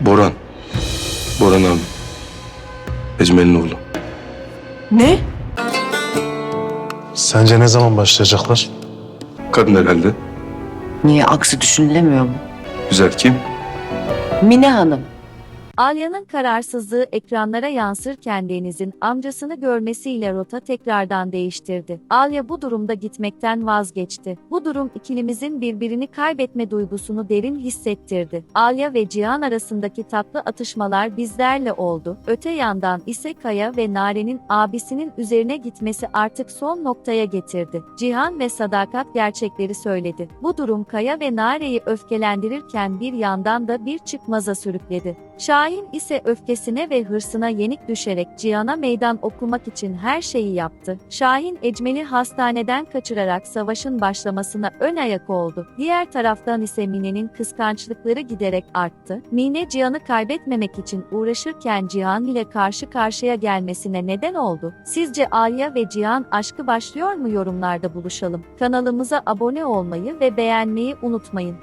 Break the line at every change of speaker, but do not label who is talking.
Boran. Boran abi. Ecmel'in oğlu.
Ne?
Sence ne zaman başlayacaklar?
Kadın herhalde.
Niye aksi düşünülemiyor mu?
Güzel kim?
Mine Hanım.
Alya'nın kararsızlığı ekranlara yansırken Deniz'in amcasını görmesiyle rota tekrardan değiştirdi. Alya bu durumda gitmekten vazgeçti. Bu durum ikilimizin birbirini kaybetme duygusunu derin hissettirdi. Alya ve Cihan arasındaki tatlı atışmalar bizlerle oldu. Öte yandan ise Kaya ve Nare'nin abisinin üzerine gitmesi artık son noktaya getirdi. Cihan ve Sadakat gerçekleri söyledi. Bu durum Kaya ve Nare'yi öfkelendirirken bir yandan da bir çıkmaza sürükledi. Şahin ise öfkesine ve hırsına yenik düşerek Cihan'a meydan okumak için her şeyi yaptı. Şahin Ecmel'i hastaneden kaçırarak savaşın başlamasına ön ayak oldu. Diğer taraftan ise Mine'nin kıskançlıkları giderek arttı. Mine Cihan'ı kaybetmemek için uğraşırken Cihan ile karşı karşıya gelmesine neden oldu. Sizce Alya ve Cihan aşkı başlıyor mu yorumlarda buluşalım. Kanalımıza abone olmayı ve beğenmeyi unutmayın.